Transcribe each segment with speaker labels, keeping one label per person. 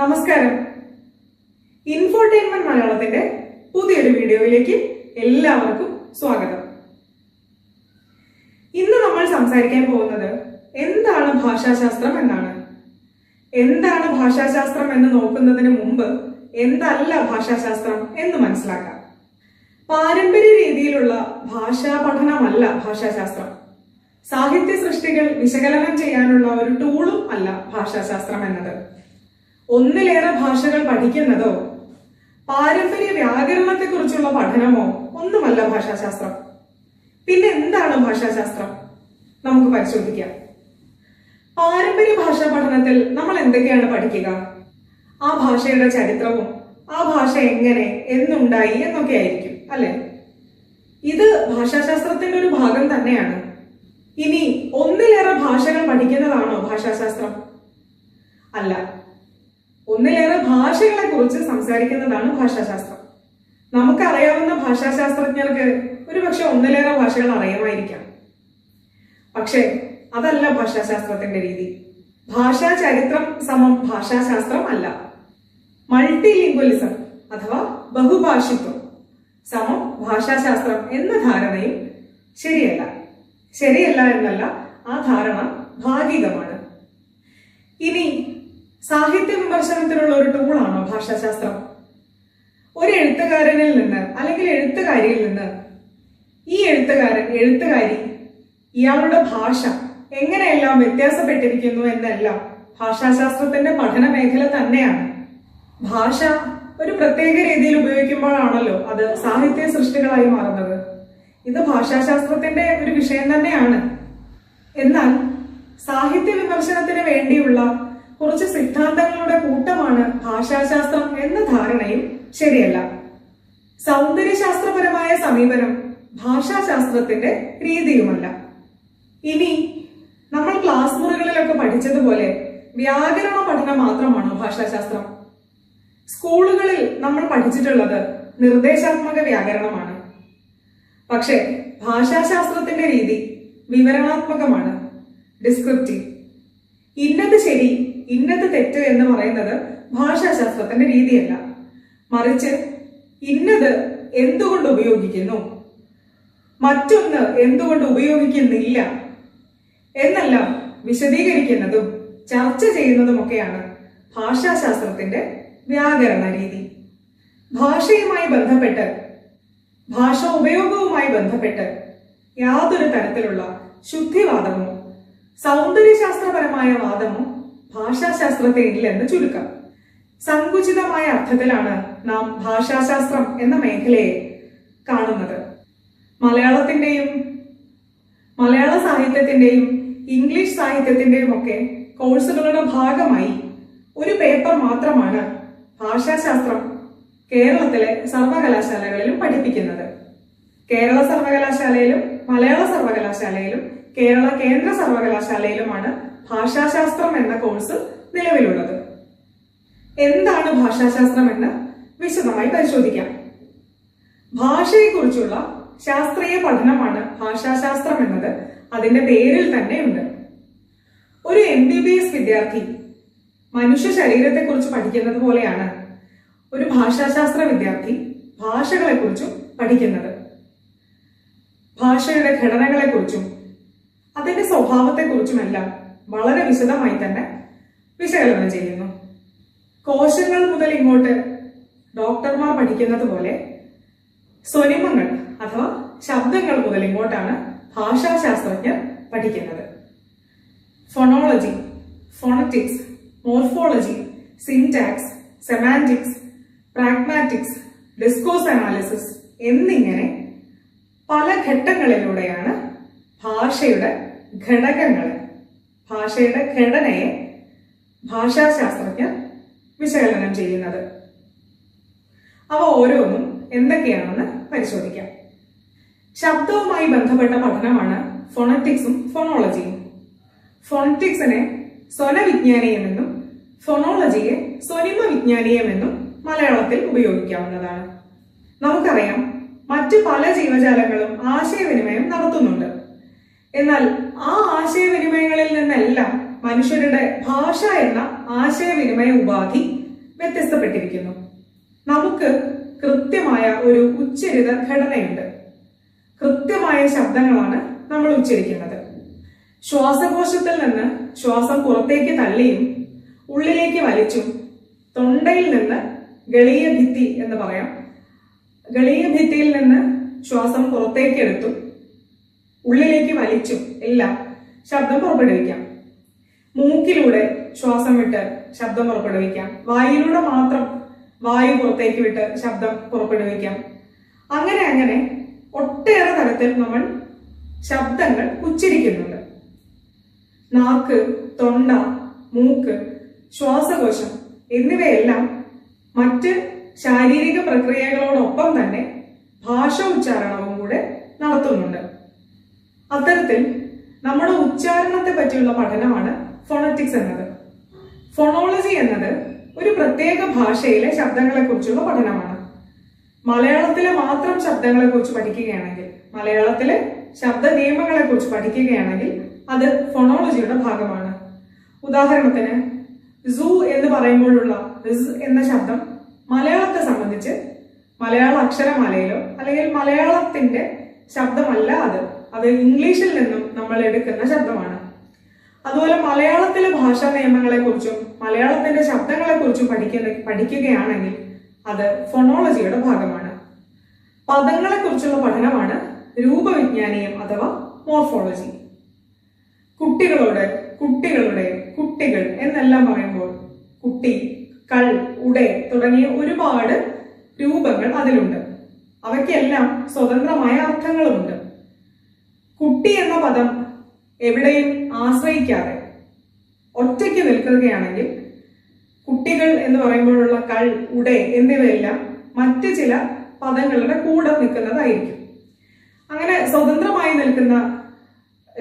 Speaker 1: നമസ്കാരം ഇൻഫോർടൈൻമെന്റ് മലയാളത്തിന്റെ പുതിയൊരു വീഡിയോയിലേക്ക് എല്ലാവർക്കും സ്വാഗതം ഇന്ന് നമ്മൾ സംസാരിക്കാൻ പോകുന്നത് എന്താണ് ഭാഷാശാസ്ത്രം എന്നാണ് എന്താണ് ഭാഷാശാസ്ത്രം എന്ന് നോക്കുന്നതിന് മുമ്പ് എന്തല്ല ഭാഷാശാസ്ത്രം എന്ന് മനസ്സിലാക്കാം പാരമ്പര്യ രീതിയിലുള്ള ഭാഷാ പഠനമല്ല ഭാഷാശാസ്ത്രം സാഹിത്യ സൃഷ്ടികൾ വിശകലനം ചെയ്യാനുള്ള ഒരു ടൂളും അല്ല ഭാഷാശാസ്ത്രം എന്നത് ഒന്നിലേറെ ഭാഷകൾ പഠിക്കുന്നതോ പാരമ്പര്യ വ്യാകരണത്തെക്കുറിച്ചുള്ള പഠനമോ ഒന്നുമല്ല ഭാഷാശാസ്ത്രം പിന്നെ എന്താണ് ഭാഷാശാസ്ത്രം നമുക്ക് പരിശോധിക്കാം പാരമ്പര്യ ഭാഷാ പഠനത്തിൽ നമ്മൾ എന്തൊക്കെയാണ് പഠിക്കുക ആ ഭാഷയുടെ ചരിത്രവും ആ ഭാഷ എങ്ങനെ എന്നുണ്ടായി എന്നൊക്കെ ആയിരിക്കും അല്ലെ ഇത് ഭാഷാശാസ്ത്രത്തിന്റെ ഒരു ഭാഗം തന്നെയാണ് ഇനി ഒന്നിലേറെ ഭാഷകൾ പഠിക്കുന്നതാണോ ഭാഷാശാസ്ത്രം അല്ല ഒന്നിലേറെ ഭാഷകളെ കുറിച്ച് സംസാരിക്കുന്നതാണ് ഭാഷാശാസ്ത്രം നമുക്കറിയാവുന്ന ഭാഷാശാസ്ത്രജ്ഞർക്ക് ഒരുപക്ഷെ ഒന്നിലേറെ ഭാഷകൾ അറിയാമായിരിക്കാം പക്ഷേ അതല്ല ഭാഷാശാസ്ത്രത്തിന്റെ രീതി ഭാഷാ ചരിത്രം സമം ഭാഷാശാസ്ത്രം അല്ല ലിംഗ്വലിസം അഥവാ ബഹുഭാഷിത്വം സമം ഭാഷാശാസ്ത്രം എന്ന ധാരണയും ശരിയല്ല ശരിയല്ല എന്നല്ല ആ ധാരണ ഭാഗികമാണ് ഇനി സാഹിത്യ വിമർശനത്തിനുള്ള ഒരു ടൂളാണോ ഭാഷാശാസ്ത്രം ഒരു എഴുത്തുകാരനിൽ നിന്ന് അല്ലെങ്കിൽ എഴുത്തുകാരിയിൽ നിന്ന് ഈ എഴുത്തുകാരൻ എഴുത്തുകാരി ഇയാളുടെ ഭാഷ എങ്ങനെയെല്ലാം വ്യത്യാസപ്പെട്ടിരിക്കുന്നു എന്നെല്ലാം ഭാഷാശാസ്ത്രത്തിന്റെ പഠന മേഖല തന്നെയാണ് ഭാഷ ഒരു പ്രത്യേക രീതിയിൽ ഉപയോഗിക്കുമ്പോഴാണല്ലോ അത് സാഹിത്യ സൃഷ്ടികളായി മാറുന്നത് ഇത് ഭാഷാശാസ്ത്രത്തിന്റെ ഒരു വിഷയം തന്നെയാണ് എന്നാൽ സാഹിത്യ വിമർശനത്തിന് വേണ്ടിയുള്ള കുറച്ച് സിദ്ധാന്തങ്ങളുടെ കൂട്ടമാണ് ഭാഷാശാസ്ത്രം എന്ന ധാരണയും ശരിയല്ല സൗന്ദര്യശാസ്ത്രപരമായ സമീപനം ഭാഷാശാസ്ത്രത്തിന്റെ രീതിയുമല്ല ഇനി നമ്മൾ ക്ലാസ് മുറികളിലൊക്കെ പഠിച്ചതുപോലെ വ്യാകരണ പഠനം മാത്രമാണോ ഭാഷാശാസ്ത്രം സ്കൂളുകളിൽ നമ്മൾ പഠിച്ചിട്ടുള്ളത് നിർദ്ദേശാത്മക വ്യാകരണമാണ് പക്ഷേ ഭാഷാശാസ്ത്രത്തിന്റെ രീതി വിവരണാത്മകമാണ് ഡിസ്ക്രിപ്റ്റീവ് ഇന്നത് ശരി ഇന്നത് തെറ്റ് എന്ന് പറയുന്നത് ഭാഷാശാസ്ത്രത്തിന്റെ രീതിയല്ല മറിച്ച് ഇന്നത് എന്തുകൊണ്ട് ഉപയോഗിക്കുന്നു മറ്റൊന്ന് എന്തുകൊണ്ട് ഉപയോഗിക്കുന്നില്ല എന്നെല്ലാം വിശദീകരിക്കുന്നതും ചർച്ച ചെയ്യുന്നതുമൊക്കെയാണ് ഭാഷാശാസ്ത്രത്തിന്റെ വ്യാകരണ രീതി ഭാഷയുമായി ബന്ധപ്പെട്ട് ഭാഷ ഉപയോഗവുമായി ബന്ധപ്പെട്ട് യാതൊരു തരത്തിലുള്ള ശുദ്ധിവാദമോ സൗന്ദര്യശാസ്ത്രപരമായ വാദമോ ഭാഷാശാസ്ത്രത്തെ ഇല്ലെന്ന് ചുരുക്കം സങ്കുചിതമായ അർത്ഥത്തിലാണ് നാം ഭാഷാശാസ്ത്രം എന്ന മേഖലയെ കാണുന്നത് മലയാളത്തിന്റെയും മലയാള സാഹിത്യത്തിന്റെയും ഇംഗ്ലീഷ് സാഹിത്യത്തിന്റെയും ഒക്കെ കോഴ്സുകളുടെ ഭാഗമായി ഒരു പേപ്പർ മാത്രമാണ് ഭാഷാശാസ്ത്രം കേരളത്തിലെ സർവകലാശാലകളിലും പഠിപ്പിക്കുന്നത് കേരള സർവകലാശാലയിലും മലയാള സർവകലാശാലയിലും കേരള കേന്ദ്ര സർവകലാശാലയിലുമാണ് ഭാഷാശാസ്ത്രം എന്ന കോഴ്സ് നിലവിലുള്ളത് എന്താണ് ഭാഷാശാസ്ത്രം എന്ന് വിശദമായി പരിശോധിക്കാം ഭാഷയെക്കുറിച്ചുള്ള ശാസ്ത്രീയ പഠനമാണ് ഭാഷാശാസ്ത്രം എന്നത് അതിന്റെ പേരിൽ തന്നെ ഉണ്ട് ഒരു എം ബി ബി എസ് വിദ്യാർത്ഥി മനുഷ്യ കുറിച്ച് പഠിക്കുന്നത് പോലെയാണ് ഒരു ഭാഷാശാസ്ത്ര വിദ്യാർത്ഥി ഭാഷകളെക്കുറിച്ചും പഠിക്കുന്നത് ഭാഷയുടെ ഘടനകളെക്കുറിച്ചും അതിന്റെ സ്വഭാവത്തെക്കുറിച്ചുമെല്ലാം വളരെ വിശദമായി തന്നെ വിശകലനം ചെയ്യുന്നു കോശങ്ങൾ മുതൽ ഇങ്ങോട്ട് ഡോക്ടർമാർ പഠിക്കുന്നത് പോലെ സ്വനിമങ്ങൾ അഥവാ ശബ്ദങ്ങൾ മുതൽ ഇങ്ങോട്ടാണ് ഭാഷാശാസ്ത്രജ്ഞർ പഠിക്കുന്നത് phonology phonetics morphology syntax semantics pragmatics discourse analysis എന്നിങ്ങനെ പല ഘട്ടങ്ങളിലൂടെയാണ് ഭാഷയുടെ ഘടകങ്ങൾ ഭാഷയുടെ ഘടനയെ ഭാഷാശാസ്ത്രജ്ഞർ വിശകലനം ചെയ്യുന്നത് അവ ഓരോന്നും എന്തൊക്കെയാണെന്ന് പരിശോധിക്കാം ശബ്ദവുമായി ബന്ധപ്പെട്ട പഠനമാണ് ഫൊണറ്റിക്സും ഫൊണോളജിയും ഫൊണറ്റിക്സിനെ സ്വനവിജ്ഞാനീയമെന്നും എന്നും ഫൊണോളജിയെ സ്വനിമ വിജ്ഞാനീയമെന്നും എന്നും മലയാളത്തിൽ ഉപയോഗിക്കാവുന്നതാണ് നമുക്കറിയാം മറ്റു പല ജീവജാലങ്ങളും ആശയവിനിമയം നടത്തുന്നുണ്ട് എന്നാൽ ആ ആശയവിനിമയങ്ങളിൽ നിന്നെല്ലാം മനുഷ്യരുടെ ഭാഷ എന്ന ആശയവിനിമയ ഉപാധി വ്യത്യസ്തപ്പെട്ടിരിക്കുന്നു നമുക്ക് കൃത്യമായ ഒരു ഉച്ചരിത ഘടനയുണ്ട് കൃത്യമായ ശബ്ദങ്ങളാണ് നമ്മൾ ഉച്ചരിക്കുന്നത് ശ്വാസകോശത്തിൽ നിന്ന് ശ്വാസം പുറത്തേക്ക് തള്ളിയും ഉള്ളിലേക്ക് വലിച്ചും തൊണ്ടയിൽ നിന്ന് ഗളീയ ഭിത്തി എന്ന് പറയാം ഗളീയ ഭിത്തിയിൽ നിന്ന് ശ്വാസം പുറത്തേക്ക് എടുത്തും ഉള്ളിലേക്ക് വലിച്ചും എല്ലാം ശബ്ദം പുറപ്പെടുവിക്കാം മൂക്കിലൂടെ ശ്വാസം വിട്ട് ശബ്ദം പുറപ്പെടുവിക്കാം വായിലൂടെ മാത്രം വായു പുറത്തേക്ക് വിട്ട് ശബ്ദം പുറപ്പെടുവിക്കാം അങ്ങനെ അങ്ങനെ ഒട്ടേറെ തരത്തിൽ നമ്മൾ ശബ്ദങ്ങൾ ഉച്ചരിക്കുന്നുണ്ട് നാക്ക് തൊണ്ട മൂക്ക് ശ്വാസകോശം എന്നിവയെല്ലാം മറ്റ് ശാരീരിക പ്രക്രിയകളോടൊപ്പം തന്നെ ഭാഷ ഉച്ചാരണവും കൂടെ നടത്തുന്നുണ്ട് അത്തരത്തിൽ നമ്മുടെ ഉച്ചാരണത്തെ പറ്റിയുള്ള പഠനമാണ് ഫോണറ്റിക്സ് എന്നത് ഫോണോളജി എന്നത് ഒരു പ്രത്യേക ഭാഷയിലെ ശബ്ദങ്ങളെക്കുറിച്ചുള്ള പഠനമാണ് മലയാളത്തിലെ മാത്രം ശബ്ദങ്ങളെക്കുറിച്ച് പഠിക്കുകയാണെങ്കിൽ മലയാളത്തിലെ ശബ്ദ നിയമങ്ങളെക്കുറിച്ച് പഠിക്കുകയാണെങ്കിൽ അത് ഫോണോളജിയുടെ ഭാഗമാണ് ഉദാഹരണത്തിന് സൂ എന്ന് പറയുമ്പോഴുള്ള റിസ് എന്ന ശബ്ദം മലയാളത്തെ സംബന്ധിച്ച് മലയാള അക്ഷരമാലയിലോ അല്ലെങ്കിൽ മലയാളത്തിന്റെ ശബ്ദമല്ല അത് അത് ഇംഗ്ലീഷിൽ നിന്നും നമ്മൾ എടുക്കുന്ന ശബ്ദമാണ് അതുപോലെ മലയാളത്തിലെ ഭാഷാ നിയമങ്ങളെക്കുറിച്ചും മലയാളത്തിന്റെ ശബ്ദങ്ങളെക്കുറിച്ചും പഠിക്കുന്ന പഠിക്കുകയാണെങ്കിൽ അത് ഫൊണോളജിയുടെ ഭാഗമാണ് പദങ്ങളെക്കുറിച്ചുള്ള പഠനമാണ് രൂപവിജ്ഞാനീയം അഥവാ മോർഫോളജി കുട്ടികളോട് കുട്ടികളുടെ കുട്ടികൾ എന്നെല്ലാം പറയുമ്പോൾ കുട്ടി കൾ ഉടെ തുടങ്ങിയ ഒരുപാട് രൂപങ്ങൾ അതിലുണ്ട് അവയ്ക്കെല്ലാം സ്വതന്ത്രമായ അർത്ഥങ്ങളുമുണ്ട് കുട്ടി എന്ന പദം എവിടെയും ആശ്രയിക്കാതെ ഒറ്റയ്ക്ക് നിൽക്കുകയാണെങ്കിൽ കുട്ടികൾ എന്ന് പറയുമ്പോഴുള്ള കൾ ഉട എന്നിവയെല്ലാം മറ്റ് ചില പദങ്ങളുടെ കൂടെ നിൽക്കുന്നതായിരിക്കും അങ്ങനെ സ്വതന്ത്രമായി നിൽക്കുന്ന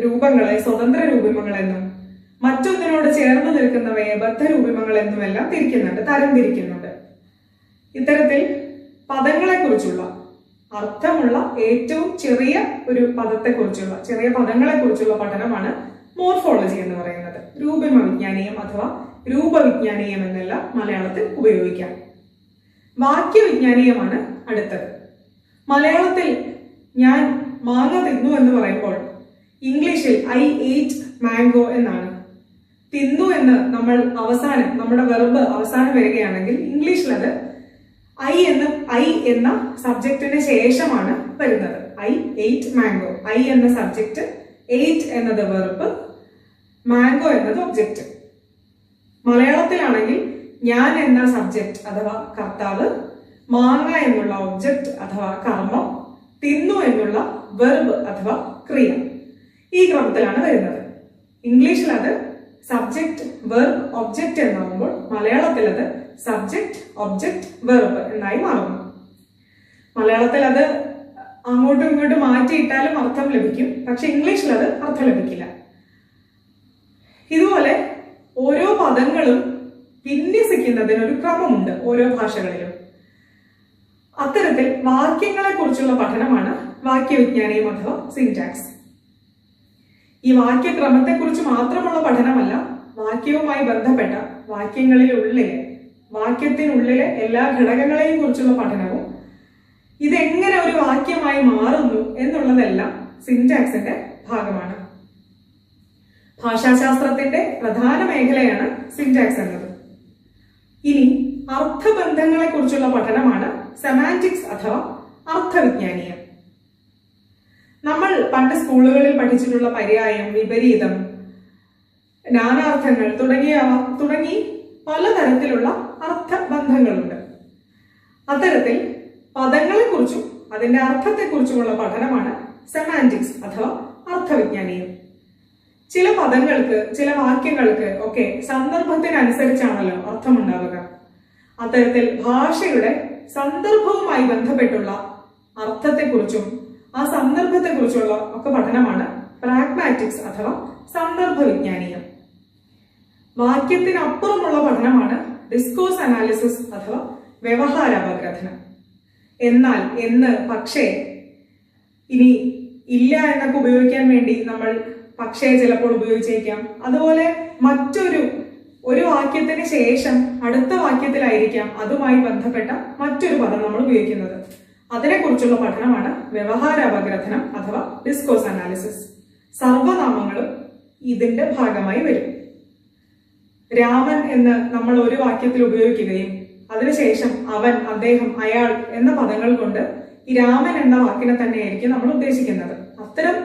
Speaker 1: രൂപങ്ങളെ സ്വതന്ത്ര രൂപങ്ങളെന്നും മറ്റൊന്നിനോട് ചേർന്ന് നിൽക്കുന്നവയെ ബദ്ധരൂപിമങ്ങളെന്നുമെല്ലാം തിരിക്കുന്നുണ്ട് തരംതിരിക്കുന്നുണ്ട് ഇത്തരത്തിൽ പദങ്ങളെക്കുറിച്ചുള്ള അർത്ഥമുള്ള ഏറ്റവും ചെറിയ ഒരു പദത്തെക്കുറിച്ചുള്ള ചെറിയ കുറിച്ചുള്ള പഠനമാണ് മോർഫോളജി എന്ന് പറയുന്നത് വിജ്ഞാനീയം അഥവാ രൂപവിജ്ഞാനീയം എന്നല്ല മലയാളത്തിൽ ഉപയോഗിക്കാം വാക്യവിജ്ഞാനീയമാണ് അടുത്തത് മലയാളത്തിൽ ഞാൻ മാങ്ങ തിന്നു എന്ന് പറയുമ്പോൾ ഇംഗ്ലീഷിൽ ഐ ഈറ്റ് മാംഗോ എന്നാണ് തിന്നു എന്ന് നമ്മൾ അവസാനം നമ്മുടെ വെർബ് അവസാനം വരികയാണെങ്കിൽ ഇംഗ്ലീഷിൽ അത് ഐ എന്ന ഐ എന്ന സബ്ജക്റ്റിന് ശേഷമാണ് വരുന്നത് ഐ എയ്റ്റ് മാംഗോ ഐ എന്ന സബ്ജക്റ്റ് എയ്റ്റ് എന്നത് വെറുപ്പ് മാംഗോ എന്നത് ഒബ്ജക്റ്റ് മലയാളത്തിലാണെങ്കിൽ ഞാൻ എന്ന സബ്ജക്റ്റ് അഥവാ കർത്താവ് മാങ്ങ എന്നുള്ള ഒബ്ജക്റ്റ് അഥവാ കർമ്മം തിന്നു എന്നുള്ള വെർബ് അഥവാ ക്രിയ ഈ ക്രമത്തിലാണ് വരുന്നത് ഇംഗ്ലീഷിൽ അത് സബ്ജക്റ്റ് വെർബ് ഒബ്ജക്റ്റ് എന്നാകുമ്പോൾ മലയാളത്തിൽ അത് സബ്ജക്റ്റ് ഒബ്ജക്റ്റ് വെർബ് എന്നായി മാറുന്നു മലയാളത്തിൽ അത് അങ്ങോട്ടും ഇങ്ങോട്ടും മാറ്റിയിട്ടാലും അർത്ഥം ലഭിക്കും പക്ഷെ ഇംഗ്ലീഷിൽ അത് അർത്ഥം ലഭിക്കില്ല ഇതുപോലെ ഓരോ പദങ്ങളും വിന്യസിക്കുന്നതിന് ഒരു ക്രമമുണ്ട് ഓരോ ഭാഷകളിലും അത്തരത്തിൽ വാക്യങ്ങളെ കുറിച്ചുള്ള പഠനമാണ് വാക്യവിജ്ഞാനീയം അഥവാ സിൻറ്റാക്സ് ഈ വാക്യക്രമത്തെക്കുറിച്ച് മാത്രമുള്ള പഠനമല്ല വാക്യവുമായി ബന്ധപ്പെട്ട വാക്യങ്ങളിലുള്ളിൽ വാക്യത്തിനുള്ളിലെ എല്ലാ ഘടകങ്ങളെയും കുറിച്ചുള്ള പഠനവും ഇതെങ്ങനെ ഒരു വാക്യമായി മാറുന്നു എന്നുള്ളതെല്ലാം സിന്റാക്സിന്റെ ഭാഗമാണ് ഭാഷാശാസ്ത്രത്തിന്റെ പ്രധാന മേഖലയാണ് സിന്റാക്സ് എന്നത് ഇനി അർത്ഥബന്ധങ്ങളെ കുറിച്ചുള്ള പഠനമാണ് സെമാൻറ്റിക്സ് അഥവാ അർത്ഥവിജ്ഞാനീയം നമ്മൾ പണ്ട് സ്കൂളുകളിൽ പഠിച്ചിട്ടുള്ള പര്യായം വിപരീതം നാനാർത്ഥങ്ങൾ തുടങ്ങിയ തുടങ്ങി പലതരത്തിലുള്ള അർത്ഥബന്ധങ്ങളുണ്ട് അത്തരത്തിൽ പദങ്ങളെക്കുറിച്ചും അതിന്റെ അർത്ഥത്തെക്കുറിച്ചുമുള്ള പഠനമാണ് സെമാൻറ്റിക്സ് അഥവാ അർത്ഥവിജ്ഞാനീയം ചില പദങ്ങൾക്ക് ചില വാക്യങ്ങൾക്ക് ഒക്കെ സന്ദർഭത്തിനനുസരിച്ചാണല്ലോ അർത്ഥമുണ്ടാവുക അത്തരത്തിൽ ഭാഷയുടെ സന്ദർഭവുമായി ബന്ധപ്പെട്ടുള്ള അർത്ഥത്തെക്കുറിച്ചും ആ സന്ദർഭത്തെക്കുറിച്ചുള്ള ഒക്കെ പഠനമാണ് പ്രാഗ്മാറ്റിക്സ് അഥവാ സന്ദർഭ വിജ്ഞാനീയം വാക്യത്തിനപ്പുറമുള്ള പഠനമാണ് ഡിസ്കോസ് അനാലിസിസ് അഥവാ വ്യവഹാരാപഗ്രഥന എന്നാൽ എന്ന് പക്ഷേ ഇനി ഇല്ല എന്നൊക്കെ ഉപയോഗിക്കാൻ വേണ്ടി നമ്മൾ പക്ഷേ ചിലപ്പോൾ ഉപയോഗിച്ചേക്കാം അതുപോലെ മറ്റൊരു
Speaker 2: ഒരു വാക്യത്തിന്
Speaker 1: ശേഷം അടുത്ത വാക്യത്തിലായിരിക്കാം അതുമായി ബന്ധപ്പെട്ട മറ്റൊരു പദം നമ്മൾ ഉപയോഗിക്കുന്നത് അതിനെക്കുറിച്ചുള്ള പഠനമാണ് വ്യവഹാര അപഗ്രഥനം അഥവാ ഡിസ്കോസ് അനാലിസിസ് സർവനാമങ്ങളും ഇതിന്റെ ഭാഗമായി വരും രാമൻ എന്ന് നമ്മൾ ഒരു വാക്യത്തിൽ ഉപയോഗിക്കുകയും അതിനുശേഷം അവൻ അദ്ദേഹം അയാൾ എന്ന പദങ്ങൾ കൊണ്ട് ഈ രാമൻ എന്ന വാക്കിനെ തന്നെയായിരിക്കും നമ്മൾ ഉദ്ദേശിക്കുന്നത് അത്തരം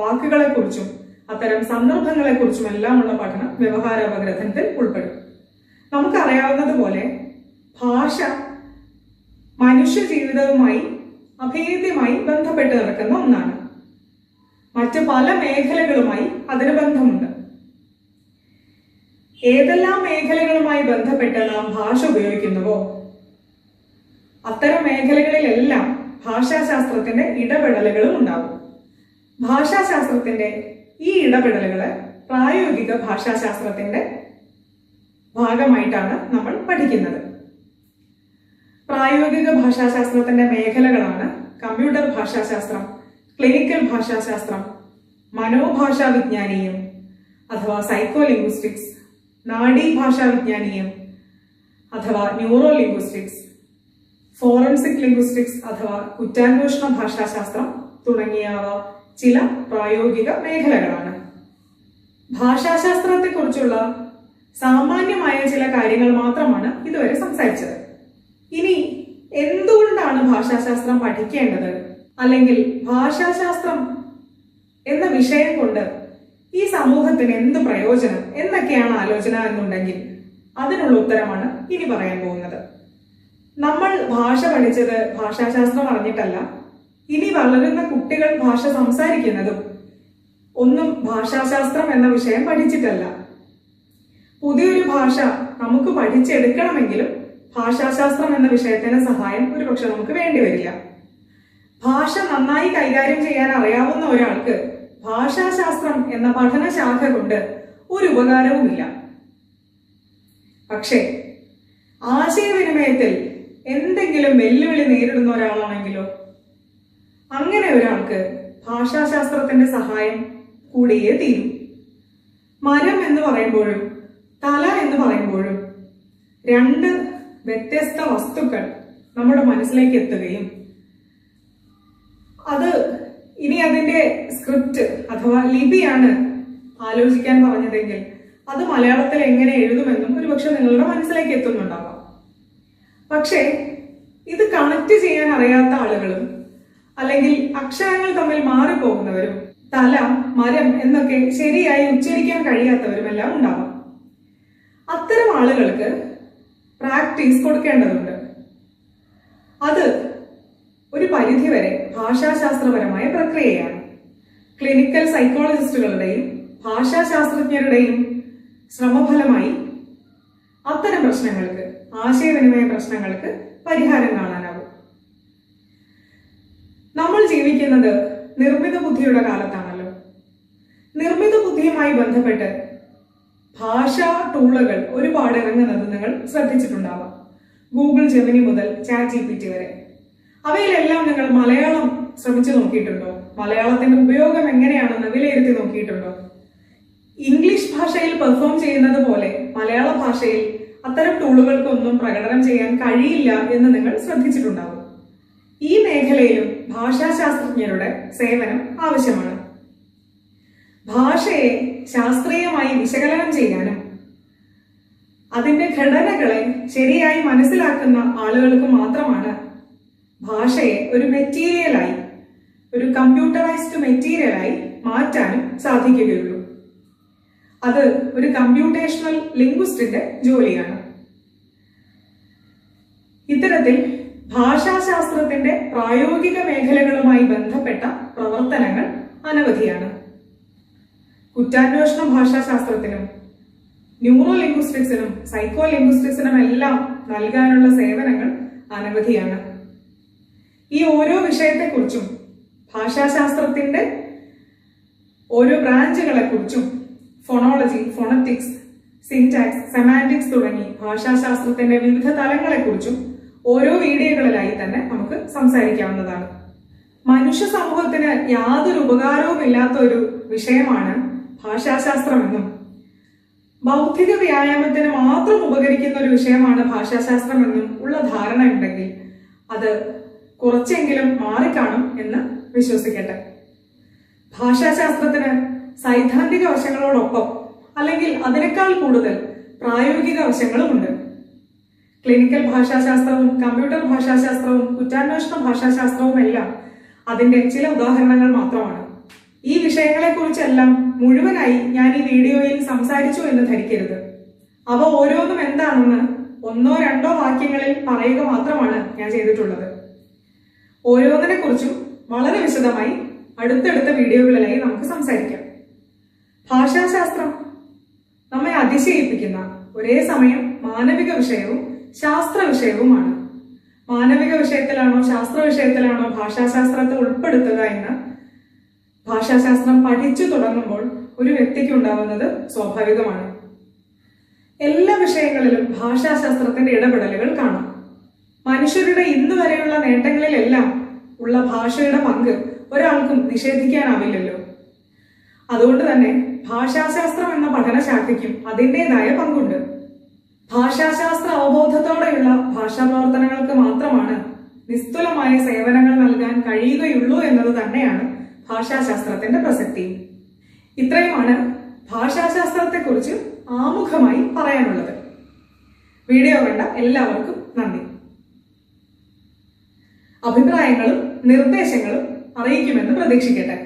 Speaker 1: വാക്കുകളെക്കുറിച്ചും അത്തരം സന്ദർഭങ്ങളെക്കുറിച്ചും എല്ലാമുള്ള പഠനം വ്യവഹാര അപഗ്രഥനത്തിൽ ഉൾപ്പെടും നമുക്കറിയാവുന്നതുപോലെ ഭാഷ മനുഷ്യ ജീവിതവുമായി അഭേദ്യമായി ബന്ധപ്പെട്ട് നടക്കുന്ന ഒന്നാണ് മറ്റ് പല മേഖലകളുമായി അതിന് ബന്ധമുണ്ട് ഏതെല്ലാം മേഖലകളുമായി ബന്ധപ്പെട്ട് നാം ഭാഷ ഉപയോഗിക്കുന്നുവോ അത്തരം മേഖലകളിലെല്ലാം ഭാഷാശാസ്ത്രത്തിന്റെ ഇടപെടലുകളും ഉണ്ടാകും ഭാഷാശാസ്ത്രത്തിന്റെ ഈ ഇടപെടലുകൾ പ്രായോഗിക ഭാഷാശാസ്ത്രത്തിന്റെ ഭാഗമായിട്ടാണ് നമ്മൾ പഠിക്കുന്നത് പ്രായോഗിക ഭാഷാശാസ്ത്രത്തിന്റെ മേഖലകളാണ് കമ്പ്യൂട്ടർ ഭാഷാശാസ്ത്രം ക്ലിനിക്കൽ ഭാഷാശാസ്ത്രം മനോഭാഷാ വിജ്ഞാനീയം അഥവാ സൈക്കോ ലിംഗ്വിസ്റ്റിക്സ് നാഡീ ഭാഷാ വിജ്ഞാനീയം അഥവാ ന്യൂറോ ലിംഗ്വിസ്റ്റിക്സ് ഫോറൻസിക് ലിംഗ്വിസ്റ്റിക്സ് അഥവാ കുറ്റാന്വേഷണ ഭാഷാശാസ്ത്രം തുടങ്ങിയവ ചില പ്രായോഗിക മേഖലകളാണ് ഭാഷാശാസ്ത്രത്തെക്കുറിച്ചുള്ള സാമാന്യമായ ചില കാര്യങ്ങൾ മാത്രമാണ് ഇതുവരെ സംസാരിച്ചത് ഇനി എന്തുകൊണ്ടാണ് ഭാഷാശാസ്ത്രം പഠിക്കേണ്ടത് അല്ലെങ്കിൽ ഭാഷാശാസ്ത്രം എന്ന വിഷയം കൊണ്ട് ഈ സമൂഹത്തിന് എന്ത് പ്രയോജനം എന്നൊക്കെയാണ് ആലോചന എന്നുണ്ടെങ്കിൽ അതിനുള്ള ഉത്തരമാണ് ഇനി പറയാൻ പോകുന്നത് നമ്മൾ ഭാഷ പഠിച്ചത് ഭാഷാശാസ്ത്രം അറിഞ്ഞിട്ടല്ല ഇനി വളരുന്ന കുട്ടികൾ ഭാഷ സംസാരിക്കുന്നതും ഒന്നും ഭാഷാശാസ്ത്രം എന്ന വിഷയം പഠിച്ചിട്ടല്ല പുതിയൊരു ഭാഷ നമുക്ക് പഠിച്ചെടുക്കണമെങ്കിലും ഭാഷാശാസ്ത്രം എന്ന വിഷയത്തിന് സഹായം ഒരുപക്ഷെ നമുക്ക് വേണ്ടി വരില്ല ഭാഷ നന്നായി കൈകാര്യം ചെയ്യാൻ അറിയാവുന്ന ഒരാൾക്ക് ഭാഷാശാസ്ത്രം എന്ന പഠനശാഖ കൊണ്ട് ഒരു ഉപകാരവുമില്ല പക്ഷേ ആശയവിനിമയത്തിൽ എന്തെങ്കിലും വെല്ലുവിളി നേരിടുന്ന ഒരാളാണെങ്കിലോ അങ്ങനെ ഒരാൾക്ക് ഭാഷാശാസ്ത്രത്തിന്റെ സഹായം കൂടിയേ തീരും മരം എന്ന് പറയുമ്പോഴും തല എന്ന് പറയുമ്പോഴും രണ്ട് വ്യത്യസ്ത വസ്തുക്കൾ നമ്മുടെ മനസ്സിലേക്ക് എത്തുകയും അത് ഇനി അതിന്റെ സ്ക്രിപ്റ്റ് അഥവാ ലിപിയാണ് ആലോചിക്കാൻ പറഞ്ഞതെങ്കിൽ അത് മലയാളത്തിൽ എങ്ങനെ എഴുതുമെന്നും ഒരുപക്ഷെ നിങ്ങളുടെ മനസ്സിലേക്ക് എത്തുന്നുണ്ടാവാം പക്ഷേ ഇത് കണക്ട് ചെയ്യാൻ അറിയാത്ത ആളുകളും അല്ലെങ്കിൽ അക്ഷരങ്ങൾ തമ്മിൽ മാറിപ്പോകുന്നവരും തല മരം എന്നൊക്കെ ശരിയായി ഉച്ചരിക്കാൻ കഴിയാത്തവരുമെല്ലാം ഉണ്ടാവാം അത്തരം ആളുകൾക്ക് പ്രാക്ടീസ് കൊടുക്കേണ്ടതുണ്ട് അത് ഒരു പരിധിവരെ ഭാഷാശാസ്ത്രപരമായ പ്രക്രിയയാണ് ക്ലിനിക്കൽ സൈക്കോളജിസ്റ്റുകളുടെയും ഭാഷാശാസ്ത്രജ്ഞരുടെയും ശ്രമഫലമായി അത്തരം പ്രശ്നങ്ങൾക്ക് ആശയവിനിമയ പ്രശ്നങ്ങൾക്ക് പരിഹാരം കാണാനാകും നമ്മൾ ജീവിക്കുന്നത് നിർമ്മിത ബുദ്ധിയുടെ കാലത്താണല്ലോ നിർമ്മിത ബുദ്ധിയുമായി ബന്ധപ്പെട്ട് ഭാഷാ ടൂളുകൾ ഒരുപാട് ഇറങ്ങുന്നത് നിങ്ങൾ ശ്രദ്ധിച്ചിട്ടുണ്ടാവാം ഗൂഗിൾ ജെമിനി മുതൽ ചാറ്റ് ജി പി ടി വരെ അവയിലെല്ലാം നിങ്ങൾ മലയാളം ശ്രമിച്ചു നോക്കിയിട്ടുണ്ടോ മലയാളത്തിന്റെ ഉപയോഗം എങ്ങനെയാണെന്ന് വിലയിരുത്തി നോക്കിയിട്ടുണ്ടോ ഇംഗ്ലീഷ് ഭാഷയിൽ പെർഫോം ചെയ്യുന്നത് പോലെ മലയാള ഭാഷയിൽ അത്തരം ടൂളുകൾക്കൊന്നും പ്രകടനം ചെയ്യാൻ കഴിയില്ല എന്ന് നിങ്ങൾ ശ്രദ്ധിച്ചിട്ടുണ്ടാവും ഈ മേഖലയിലും ഭാഷാശാസ്ത്രജ്ഞരുടെ സേവനം ആവശ്യമാണ് ഭാഷയെ ശാസ്ത്രീയമായി വിശകലനം ചെയ്യാനും അതിന്റെ ഘടനകളെ ശരിയായി മനസ്സിലാക്കുന്ന ആളുകൾക്ക് മാത്രമാണ് ഭാഷയെ ഒരു മെറ്റീരിയലായി ഒരു കമ്പ്യൂട്ടറൈസ്ഡ് മെറ്റീരിയലായി മാറ്റാനും സാധിക്കുകയുള്ളൂ അത് ഒരു കമ്പ്യൂട്ടേഷണൽ ലിംഗ്വിസ്റ്റിന്റെ ജോലിയാണ് ഇത്തരത്തിൽ ഭാഷാശാസ്ത്രത്തിന്റെ പ്രായോഗിക മേഖലകളുമായി ബന്ധപ്പെട്ട പ്രവർത്തനങ്ങൾ അനവധിയാണ് കുറ്റാന്വേഷണ ഭാഷാശാസ്ത്രത്തിനും ന്യൂറോ ലിംഗ്വിസ്റ്റിക്സിനും സൈക്കോ ലിംഗ്വിസ്റ്റിക്സിനും എല്ലാം നൽകാനുള്ള സേവനങ്ങൾ അനവധിയാണ് ഈ ഓരോ വിഷയത്തെക്കുറിച്ചും ഭാഷാശാസ്ത്രത്തിന്റെ ഓരോ ബ്രാഞ്ചുകളെക്കുറിച്ചും ഫോണോളജി ഫോണറ്റിക്സ് സിൻറ്റാക്സ് സെമാൻറ്റിക്സ് തുടങ്ങി ഭാഷാശാസ്ത്രത്തിന്റെ വിവിധ തലങ്ങളെക്കുറിച്ചും ഓരോ വീഡിയോകളിലായി തന്നെ നമുക്ക് സംസാരിക്കാവുന്നതാണ് മനുഷ്യ സമൂഹത്തിന് യാതൊരു ഉപകാരവും ഇല്ലാത്ത ഒരു വിഷയമാണ് എന്നും ബൗദ്ധിക വ്യായാമത്തിന് മാത്രം ഉപകരിക്കുന്ന ഒരു വിഷയമാണ് എന്നും ഉള്ള ഉണ്ടെങ്കിൽ അത് കുറച്ചെങ്കിലും മാറിക്കാണും എന്ന് വിശ്വസിക്കട്ടെ ഭാഷാശാസ്ത്രത്തിന് സൈദ്ധാന്തിക വശങ്ങളോടൊപ്പം അല്ലെങ്കിൽ അതിനേക്കാൾ കൂടുതൽ പ്രായോഗിക വശങ്ങളുമുണ്ട് ക്ലിനിക്കൽ ഭാഷാശാസ്ത്രവും കമ്പ്യൂട്ടർ ഭാഷാശാസ്ത്രവും കുറ്റാന്വേഷണ ഭാഷാശാസ്ത്രവും എല്ലാം അതിന്റെ ചില ഉദാഹരണങ്ങൾ മാത്രമാണ് ഈ വിഷയങ്ങളെക്കുറിച്ചെല്ലാം മുഴുവനായി ഞാൻ ഈ വീഡിയോയിൽ സംസാരിച്ചു എന്ന് ധരിക്കരുത് അവ ഓരോന്നും എന്താണെന്ന് ഒന്നോ രണ്ടോ വാക്യങ്ങളിൽ പറയുക മാത്രമാണ് ഞാൻ ചെയ്തിട്ടുള്ളത് ഓരോന്നിനെ കുറിച്ചും വളരെ വിശദമായി അടുത്തടുത്ത വീഡിയോകളിലായി നമുക്ക് സംസാരിക്കാം ഭാഷാശാസ്ത്രം നമ്മെ അതിശയിപ്പിക്കുന്ന ഒരേ സമയം മാനവിക വിഷയവും ശാസ്ത്ര വിഷയവുമാണ് മാനവിക വിഷയത്തിലാണോ ശാസ്ത്ര വിഷയത്തിലാണോ ഭാഷാശാസ്ത്രത്തെ ഉൾപ്പെടുത്തുക എന്ന് ഭാഷാശാസ്ത്രം പഠിച്ചു തുടങ്ങുമ്പോൾ ഒരു വ്യക്തിക്ക് ഉണ്ടാവുന്നത് സ്വാഭാവികമാണ് എല്ലാ വിഷയങ്ങളിലും ഭാഷാശാസ്ത്രത്തിന്റെ ഇടപെടലുകൾ കാണാം മനുഷ്യരുടെ ഇന്ന് വരെയുള്ള നേട്ടങ്ങളിലെല്ലാം ഉള്ള ഭാഷയുടെ പങ്ക് ഒരാൾക്കും നിഷേധിക്കാനാവില്ലല്ലോ അതുകൊണ്ട് തന്നെ ഭാഷാശാസ്ത്രം എന്ന പഠനശാഖയ്ക്കും അതിൻ്റെതായ പങ്കുണ്ട് ഭാഷാശാസ്ത്ര അവബോധത്തോടെയുള്ള ഭാഷാ പ്രവർത്തനങ്ങൾക്ക് മാത്രമാണ് നിസ്തുലമായ സേവനങ്ങൾ നൽകാൻ കഴിയുകയുള്ളൂ എന്നത് തന്നെയാണ് ഭാഷാശാസ്ത്രത്തിന്റെ പ്രസക്തി ഇത്രയുമാണ് ഭാഷാശാസ്ത്രത്തെക്കുറിച്ച് ആമുഖമായി പറയാനുള്ളത് വീഡിയോ കണ്ട എല്ലാവർക്കും നന്ദി അഭിപ്രായങ്ങളും നിർദ്ദേശങ്ങളും അറിയിക്കുമെന്ന് പ്രതീക്ഷിക്കട്ടെ